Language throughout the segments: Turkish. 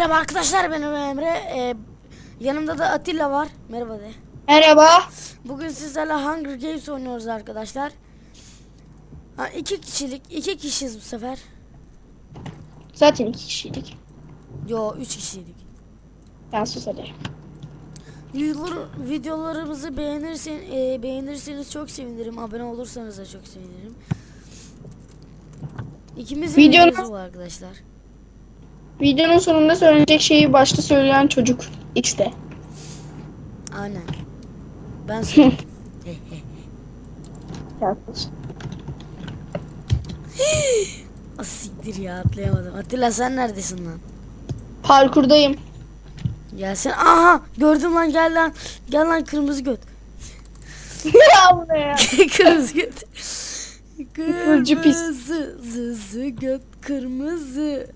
Merhaba arkadaşlar benim Emre. Ee, yanımda da Atilla var. Merhaba de. Merhaba. Bugün sizlerle Hunger Games oynuyoruz arkadaşlar. Ha, iki kişilik, iki kişiyiz bu sefer. Zaten iki kişiydik. Yo, üç kişiydik. Ben sus hadi. Videolar, videolarımızı beğenirsen, e, beğenirseniz çok sevinirim. Abone olursanız da çok sevinirim. İkimizin videosu bu arkadaşlar. Videonun sonunda söylenecek şeyi başta söyleyen çocuk X'te. Aynen. Ben söyleyeyim. Ah, Siktir ya atlayamadım. Atilla sen neredesin lan? Parkurdayım. Gelsin. Aha gördüm lan gel lan. Gel lan kırmızı göt. ya bu ne ya? kırmızı göt. Kırmızı zızı göt kırmızı.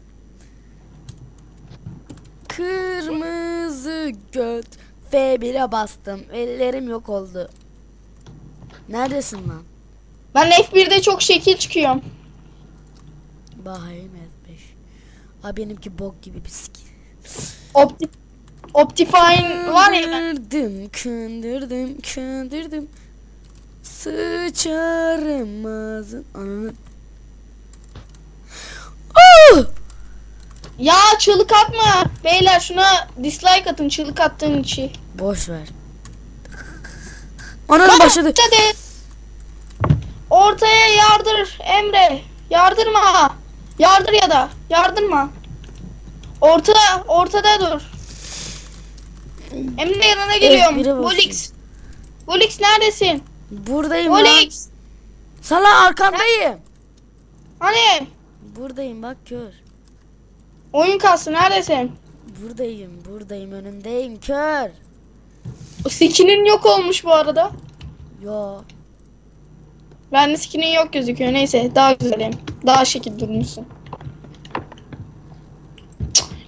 Kırmızı göt. F1'e bastım. Ellerim yok oldu. Neredesin lan? Ben F1'de çok şekil çıkıyorum. Bakayım F5. Aa benimki bok gibi bir skin. Opti Optifine var ya ben. Kındırdım, kındırdım, kındırdım. Sıçarım ağzın. Ananı. Oh! Ya çığlık atma. Beyler şuna dislike atın çığlık attığın için. Boş ver. Ananı başladı. Hadi. Ortaya yardır Emre. Yardırma. Yardır ya da. Yardırma. Orta, ortada dur. Emre yanına geliyorum. Volix. Volix neredesin? Buradayım lan. Volix. Sala arkandayım. Hani? Buradayım bak kör. Oyun kastı neredesin? Buradayım, buradayım, önündeyim kör. Skinin yok olmuş bu arada. Yo. Bende skinin yok gözüküyor. Neyse daha güzelim. Daha şekil durmuşsun.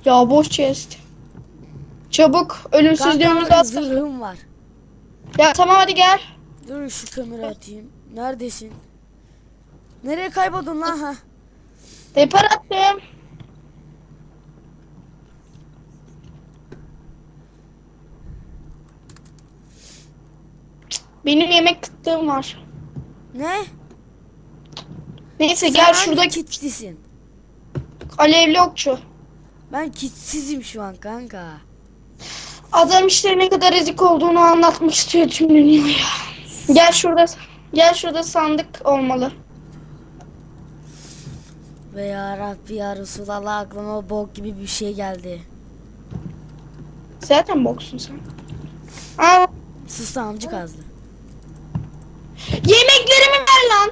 Ya boş chest. Çabuk ölümsüzlüğümüzü at. zırhım var. Ya tamam hadi gel. Dur şu kamera atayım. Neredesin? Nereye kayboldun lan ha? Depar attım. Benim yemek kıtlığım var. Ne? Neyse Sen gel şurada kitlisin? alevli okçu. Ben kitsizim şu an kanka. Adam işte ne kadar ezik olduğunu anlatmak istiyor tüm dünyaya. Gel şurada gel şurada sandık olmalı. Ve ya Rabbi ya Resulallah aklıma bok gibi bir şey geldi. Zaten boksun sen. Aa, Sus amcık azlı. yemeklerimi ver lan.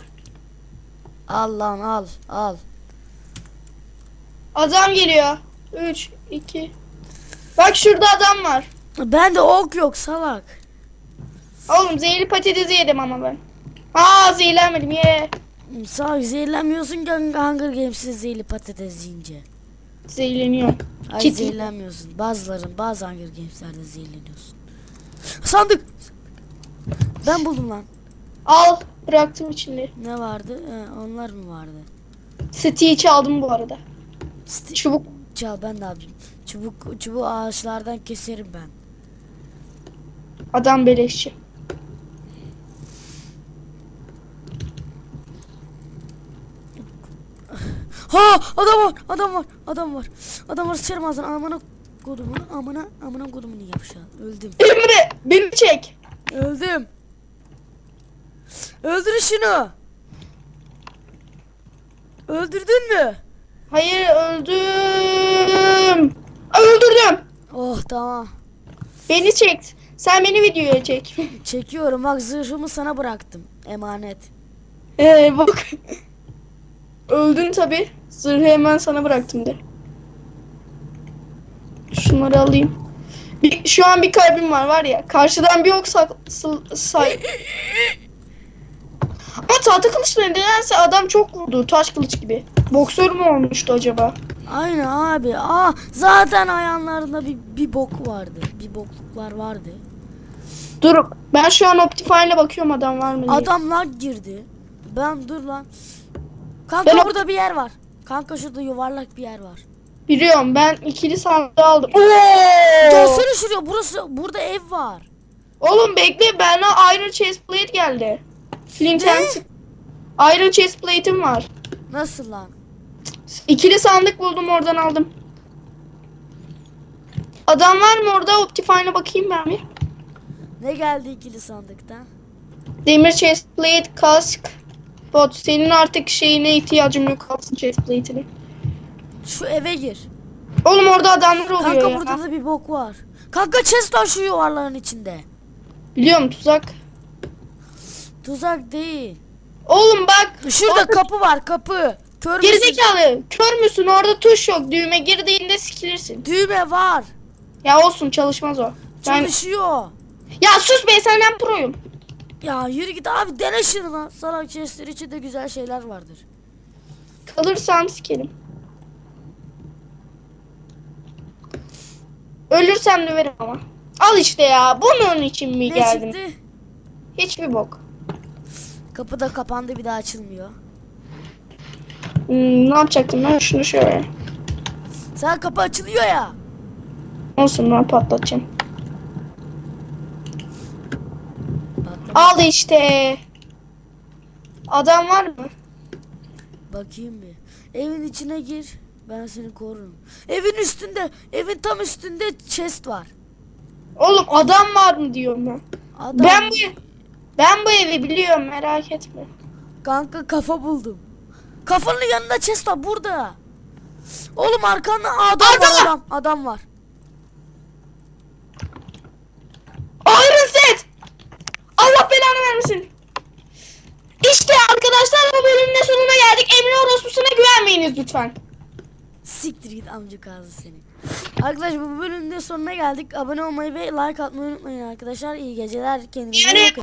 Al lan al al. Adam geliyor. 3 2 Bak şurada adam var. Bende ok yok salak. Oğlum zehirli patatesi yedim ama ben. Aa zehirlenmedim ye. Sağ zehirlenmiyorsun ki Hunger Games'in zehirli patates yiyince. Zehirleniyorum. Ay Kit- zehirlenmiyorsun. Bazıların bazı Hunger Games'lerde zehirleniyorsun. Sandık. Ben buldum lan. Al bıraktım içinde. Ne vardı? He, onlar mı vardı? Stitch'i aldım bu arada. Sti- Çubuk. Çal ben de abim. Çubuk çubuğu ağaçlardan keserim ben. Adam beleşçi. Ha adam var adam var adam var. Adam var sıçarım ağzına amına kodumunu amına amına kodumunu yapışa. Öldüm. Emre beni çek. Öldüm. Öldür şunu. Öldürdün mü? Hayır öldüm. Öldürdüm. Oh tamam. Beni çek. Sen beni videoya çek. Çekiyorum bak zırhımı sana bıraktım. Emanet. Ee bak. Öldün tabi. Zırhı hemen sana bıraktım de. Şunları alayım. Bir, şu an bir kalbim var var ya. Karşıdan bir ok sak- sı- say. Tahta kılıçla nedense adam çok vurdu. Taş kılıç gibi. Boksör mü olmuştu acaba? Aynen abi. Aa zaten ayağlarında bir, bir bok vardı. Bir bokluklar vardı. Dur. Ben şu an Optifine'le bakıyorum adam var mı diye. Adamlar girdi. Ben dur lan. Kanka Ben burada bir yer var. Kanka şurada yuvarlak bir yer var. Biliyorum ben ikili sandığı aldım. Oo! Gelsene şuraya burası burada ev var. Oğlum bekle bana Iron Chest Plate geldi. Flint and Iron Chest Plate'im var. Nasıl lan? İkili sandık buldum oradan aldım. Adam var mı orada? Optifine'a bakayım ben bir. Ne geldi ikili sandıktan? Demir chest plate, kask, bot. Senin artık şeyine ihtiyacım yok alsın chest plate'ini. Şu eve gir. Oğlum orada adamlar oluyor Kanka ya. burada da bir bok var. Kanka chest var şu yuvarlağın içinde. Biliyorum tuzak. Tuzak değil. Oğlum bak. Şurada orada- kapı var kapı. Kör müsün? Gerizekalı. Kör müsün? Orada tuş yok. Düğme girdiğinde sikilirsin. Düğme var. Ya olsun çalışmaz o. Ben... Çalışıyor. Ya sus be senden proyum. Ya yürü git abi dene şunu lan. Salak chestler içinde güzel şeyler vardır. Kalırsam sikerim. Ölürsem döverim ama. Al işte ya. Bunun için mi Ne geldin? çıktı? Hiçbir bok. Kapı da kapandı bir daha açılmıyor. Hmm, ne yapacaktım ben? Şunu şöyle. Sen kapı açılıyor ya. Olsun ben patlatacağım. Patlama. Al işte. Adam var mı? Bakayım bir. Evin içine gir. Ben seni korurum. Evin üstünde, evin tam üstünde chest var. Oğlum adam var mı diyorum ben. Adam. Ben bu ben bu evi biliyorum merak etme. Kanka kafa buldum. Kafanın yanında chest var burada. Oğlum arkanda adam Arkada. var adam. Adam var. Iron Set! Allah belanı vermesin. İşte arkadaşlar bu bölümün de sonuna geldik. Emre Orospu'suna güvenmeyiniz lütfen. Siktir git amcık ağzı seni. Arkadaşlar bu bölümün de sonuna geldik. Abone olmayı ve like atmayı unutmayın arkadaşlar. İyi geceler. Kendinize iyi bakın.